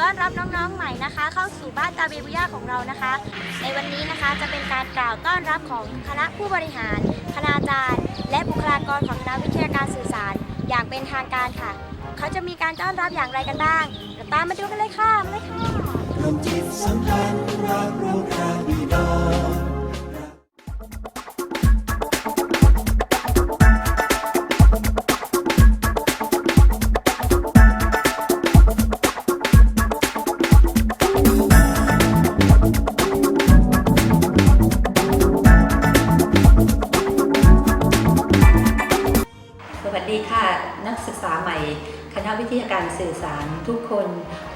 ต้อนรับน้องๆใหม่นะคะ เข้าสู่บ้านตาเบบุย่าของเรานะคะ ในวันนี้นะคะจะเป็นการกล่าวต้อนรับของคณะผู้บริหาร คณาจารย์ และบุคลากรของคณะวิทยาการสื่อสาร อย่างเป็นทางการค่ะ เขาจะมีการต้อนรับอย่างไรกันบ้างเดี๋ยวตามมาดูกันเลยค่ะมาเลยค่ะรวมจิตสัมพันธ์รักร่วมราบิดร ดีค่ะนักศึกษาใหม่ คณะวิทยาการสื่อสารทุกคน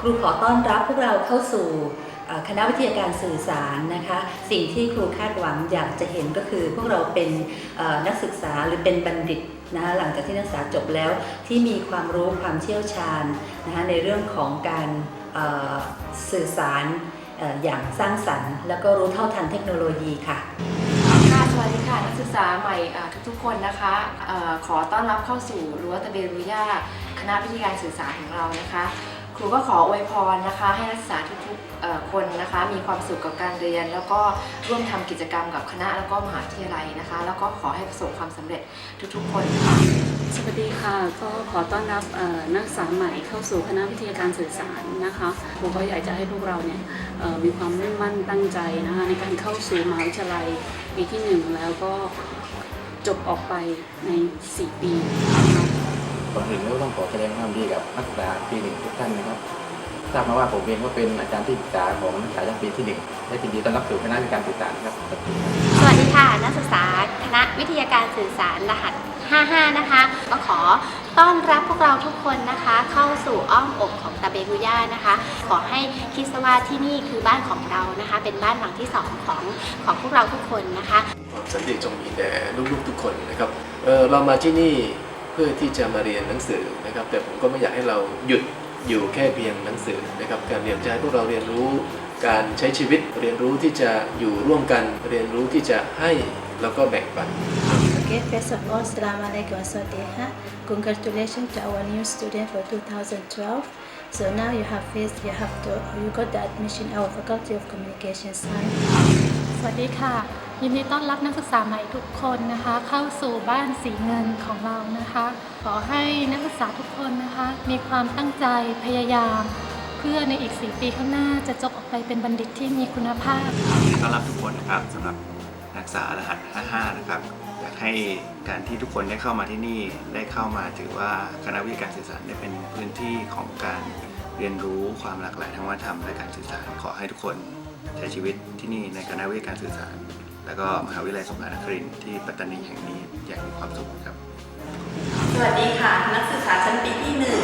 ครูขอต้อนรับพวกเราเข้าสู่คณะวิทยาการสื่อสารนะคะ สิ่งที่ครูคาดหวังอยากจะเห็นก็คือ พวกเราเป็นนักศึกษาหรือเป็นบัณฑิตนะคะหลังจากที่นักศึกษาจบแล้วที่มีความรู้ความเชี่ยวชาญนะคะในเรื่องของการสื่อสารอย่างสร้างสรรค์ แล้วก็รู้เท่าทันเทคโนโลยีค่ะ วัสดีค่ะนักศึกษาใหม่ทุกๆคนนะคะออขอต้อนรับเข้าสู่รั้วตะเบรุย่าคณะวิทยาการสื่อสารของเรานะคะ ครูก็ขออวยพรนะคะ ให้นักศึกษาทุกๆคนนะคะ มีความสุขกับการเรียน แล้วก็ร่วมทำกิจกรรมกับคณะแล้วก็มหาวิทยาลัยนะคะ แล้วก็ขอให้ประสบความสำเร็จทุกๆคนค่ะ สวัสดีค่ะ ก็ขอต้อนรับนักศึกษาใหม่เข้าสู่คณะวิทยาการสื่อสารนะคะผมก็อยากจะให้พวกเราเนี่ยมีความมุ่งมั่นตั้งใจนะคะในการเข้าสู่มหาวิทยาลัยปีที่หนึ่งแล้วก็จบออกไปใน 4 ปีก่อนอื่นก็ต้องขอแสดงความดีกับนักศึกษาปีหนึ่งทุกท่านนะครับ ทราบมาว่าผมเองก็เป็นอาจารย์ที่ปรึกษาของนักศึกษาชั้นปีที่หนึ่งและยินดีต้อนรับสู่คณะวิชาการสื่อสารครับ สวัสดีค่ะนักศึกษาคณะวิทยาการสื่อสารรหัส 55 นะคะ ก็ขอต้อนรับพวกเราทุกคนนะคะ เข้าสู่อ้อมอกของตาเบกุย่านะคะ ขอให้คิดซะว่าที่นี่คือบ้านของเรานะคะ เป็นบ้านหลังที่สองของของพวกเราทุกคนนะคะความสันติจงมีแด่ลูกๆทุกคนนะครับเอ่อเรามาที่นี่เพื่อที่จะมาเรียนหนังสือนะครับ แต่ผมก็ไม่อยากให้เราหยุด อยู่แค่เพียงหนังสือนะครับการเรียนจะให้พวกเราเรียนรู้การใช้ชีวิตเรียนรู้ที่จะอยู่ร่วมกันเรียนรู้ที่จะให้แล้วก็แบ่งปัน Okay, first of all, Assalamu alaikum wa sallallahu Congratulations to our new student for 2012. So now you have faced, you have to, you got the admission our Faculty of Communication Science. สวัสดีค่ะ ยินดีต้อนรับนักศึกษาใหม่ทุกคนนะคะ เข้าสู่บ้านสีเงินของเรานะคะ ขอให้นักศึกษาทุกคนนะคะ มีความตั้งใจพยายาม เพื่อในอีก 4 ปีข้างหน้าจะจบออกไปเป็นบัณฑิตที่มีคุณภาพต้อนรับทุกคนนะครับสำหรับนักศึกษารหัส 55 นะครับอยากให้การที่ทุกคนได้เข้ามาที่นี่ได้เข้ามาถือว่าคณะวิทยาการสื่อสารได้เป็นพื้นที่ของการเรียนรู้ความหลากหลายทางวัฒนธรรมและการสื่อสารขอให้ทุกคนใช้ชีวิตที่นี่ในคณะวิทยาการสื่อสาร แล้วก็มหาวิทยาลัยสงขลานครินทร์ที่ปัตตานีแห่งนี้อย่างมีความสุขครับ สวัสดีค่ะ นักศึกษาชั้นปีที่หนึ่ง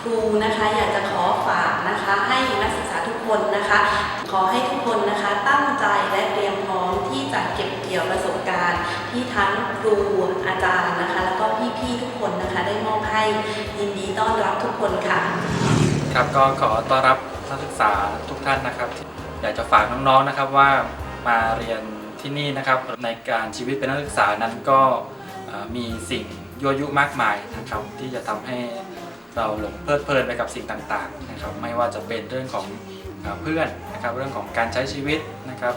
ครูนะคะอยากจะขอฝากนะคะให้นักศึกษาทุกคนนะคะ ขอให้ทุกคนนะคะตั้งใจและเตรียมพร้อมที่จะเก็บเกี่ยวประสบการณ์ที่ทั้งครูอาจารย์นะคะ แล้วก็พี่ๆทุกคนนะคะได้มอบให้ยินดีต้อนรับทุกคนค่ะ ครับก็ขอต้อนรับนักศึกษาทุกท่านนะครับที่อยากจะฝากน้องๆนะครับว่ามาเรียน ที่นี่นะครับ ในการชีวิตเป็นนักศึกษานั้นก็มีสิ่งยั่วยุมากมายนะครับที่จะทำให้เราหลงเพลิดเพลินไปกับสิ่งต่างๆนะครับไม่ว่าจะเป็นเรื่องของเอ่อเพื่อนนะครับเรื่องของการใช้ชีวิตนะครับ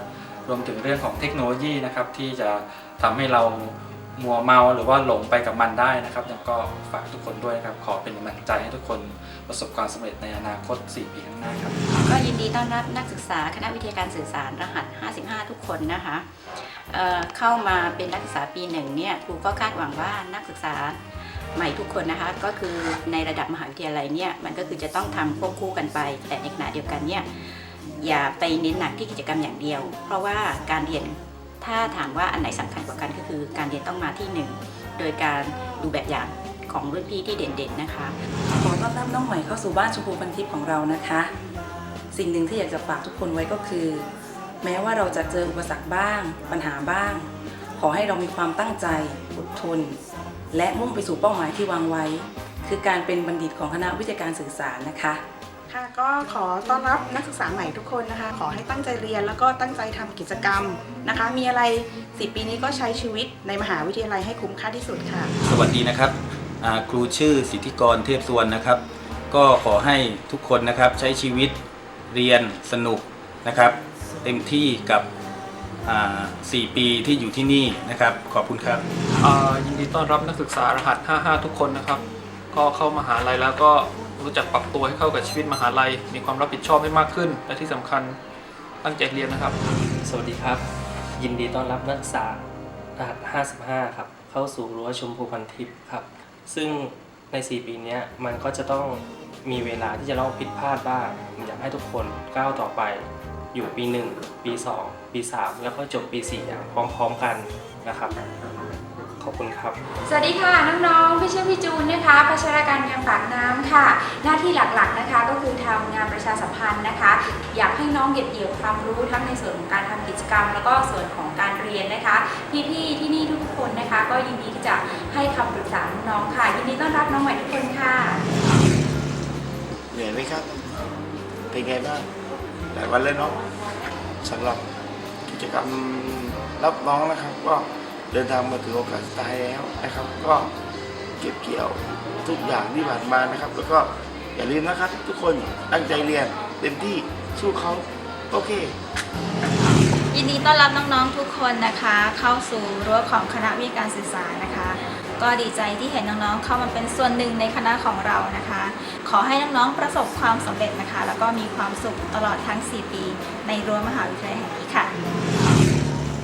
รวมถึงเรื่องของเทคโนโลยีนะครับที่จะทำให้เรา มัวเมาหรือว่าหลงไปกับมันได้นะครับยังก็ฝากทุกคนด้วยนะครับ ขอเป็นกำลังใจให้ทุกคนประสบความสำเร็จในอนาคต 4 ปีข้างหน้าครับ ก็ยินดีต้อนรับนักศึกษาคณะวิทยาการสื่อสารรหัส 55 ทุกคนนะคะเเข้ามาเป็นนักศึกษาปีหนึ่งเนี่ยครูก็คาดหวังว่านักศึกษาใหม่ทุกคนนะคะก็คือในระดับมหาวิทยาลัยเนี่ยมันก็คือจะต้องทำควบคู่กันไป แต่ในขณะเดียวกันเนี่ยอย่าไปเน้นหนักที่กิจกรรมอย่างเดียว เพราะว่าการเรียน ถ้าถามว่าอันไหนสำคัญกว่ากันก็คือ การเรียนต้องมาที่หนึ่งโดยการดูแบบอย่างของรุ่นพี่ที่เด่นๆนะคะ ขอต้อนรับน้องใหม่เข้าสู่บ้านชมพูพันทิพย์ของเรานะคะ สิ่งหนึ่งที่อยากจะฝากทุกคนไว้ก็คือ แม้ว่าเราจะเจออุปสรรคบ้าง ปัญหาบ้าง ขอให้เรามีความตั้งใจอดทน และมุ่งไปสู่เป้าหมายที่วางไว้ คือการเป็นบัณฑิตของคณะวิทยาการสื่อสารนะคะ ค่ะก็ขอต้อนรับนักศึกษาใหม่ทุกคนนะคะ ขอให้ตั้งใจเรียนแล้วก็ตั้งใจทำกิจกรรมนะคะ มีอะไรสิปีนี้ก็ใช้ชีวิตในมหาวิทยาลัยให้คุ้มค่าที่สุดค่ะ สวัสดีนะครับอ่าครูชื่อสิทธิกรเทพสุวรรณนะครับ ก็ขอให้ทุกคนนะครับใช้ชีวิตเรียนสนุกนะครับ เต็มที่กับอ่า4ปีที่อยู่ที่นี่นะครับ ขอบคุณครับอ่ายินดีต้อนรับนักศึกษารหัส 55 ทุกคนนะครับ ก็เข้ามหาลัยแล้วก็ รู้จักปรับตัวให้เข้ากับชีวิตมหาลัย มีความรับผิดชอบให้มากขึ้น และที่สำคัญตั้งใจเรียนนะครับ สวัสดีครับ ยินดีต้อนรับนักศึกษารหัส 55 ครับ เข้าสู่รั้วชมพูพันทิพย์ครับ ซึ่งใน 4 ปีนี้มันก็จะต้องมีเวลาที่จะต้องผิดพลาดบ้างอยากให้ทุกคนก้าวต่อไป อยู่ปี 1 ปี 2 ปี 3 แล้วก็จบปี4อย่างพร้อม ๆ กันนะครับ ขอบคุณครับ สวัสดีค่ะน้องๆพี่ชื่อพี่จูนนะคะพัชรการยังปากน้ำค่ะ หน้าที่หลักๆนะคะก็คือทำงานประชาสัมพันธ์นะคะ อยากให้น้องเก็บเกี่ยวความรู้ทั้งในส่วนของการทำกิจกรรม แล้วก็ส่วนของการเรียนนะคะ พี่ๆที่นี่ทุกคนนะคะ ก็ยินดีที่จะให้คำปรึกษาน้องๆค่ะยินดีต้อนรับน้องใหม่ทุกคนค่ะเหนื่อยไหมครับ เป็นไงบ้างหลายวันเลยเนาะสำหรับกิจกรรมรับน้องนะครับก็ เดินทางมาถึงโอกาสสุดท้ายแล้วนะครับ ก็เก็บเกี่ยวทุกอย่างที่ผ่านมานะครับ แล้วก็อย่าลืมนะครับ ทุกคนตั้งใจเรียนเต็มที่สู้เขาโอเค ยินดีต้อนรับน้องๆทุกคนนะคะ เข้าสู่รั้วของคณะวิทยาการสื่อสารนะคะ ก็ดีใจที่เห็นน้องๆเข้ามาเป็นส่วนหนึ่งในคณะของเรานะคะ ขอให้น้องๆประสบความสำเร็จนะคะ แล้วก็มีความสุขตลอดทั้ง 4 ปี ในรั้วมหาวิทยาลัยแห่งนี้ค่ะ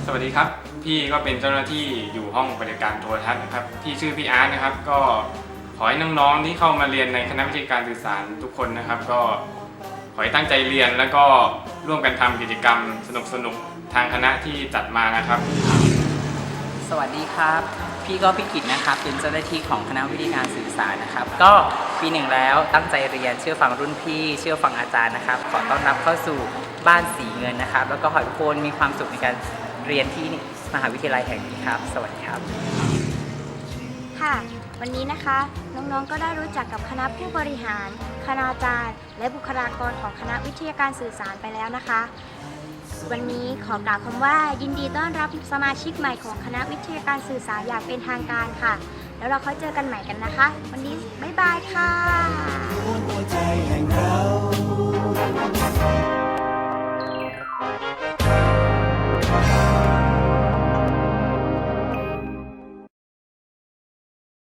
สวัสดีครับ พี่ก็เป็นเจ้าหน้าที่อยู่ห้องบริการโทรทัศน์นะครับพี่ชื่อพี่อาร์ตนะครับ ก็ขอให้น้องๆที่เข้ามาเรียนในคณะวิทยาการสื่อสารทุกคนนะครับ ก็ขอให้ตั้งใจเรียนแล้วก็ร่วมกันทำกิจกรรมสนุกๆทางคณะที่จัดมานะครับ สวัสดีครับ พี่ก็พิกิจนะครับ เป็นเจ้าหน้าที่ของคณะวิทยาการสื่อสารนะครับ ก็ปีหนึ่งแล้วตั้งใจเรียนเชื่อฟังรุ่นพี่ เชื่อฟังอาจารย์นะครับ ขอต้อนรับเข้าสู่บ้านสีเงินนะครับ แล้วก็ขอให้ทุกคนมีความสุขในการ เรียนที่มหาวิทยาลัยแห่งนี้ครับ สวัสดีครับ ค่ะ วันนี้นะคะน้องๆก็ได้รู้จักกับคณะผู้บริหาร คณาจารย์ และบุคลากรของคณะวิทยาการสื่อสารไปแล้วนะคะ วันนี้ขอกล่าวคำว่า ยินดีต้อนรับสมาชิกใหม่ของคณะวิทยาการสื่อสารอย่างเป็นทางการค่ะ แล้วเราค่อยเจอกันใหม่กันนะคะ วันนี้บ๊ายบายค่ะ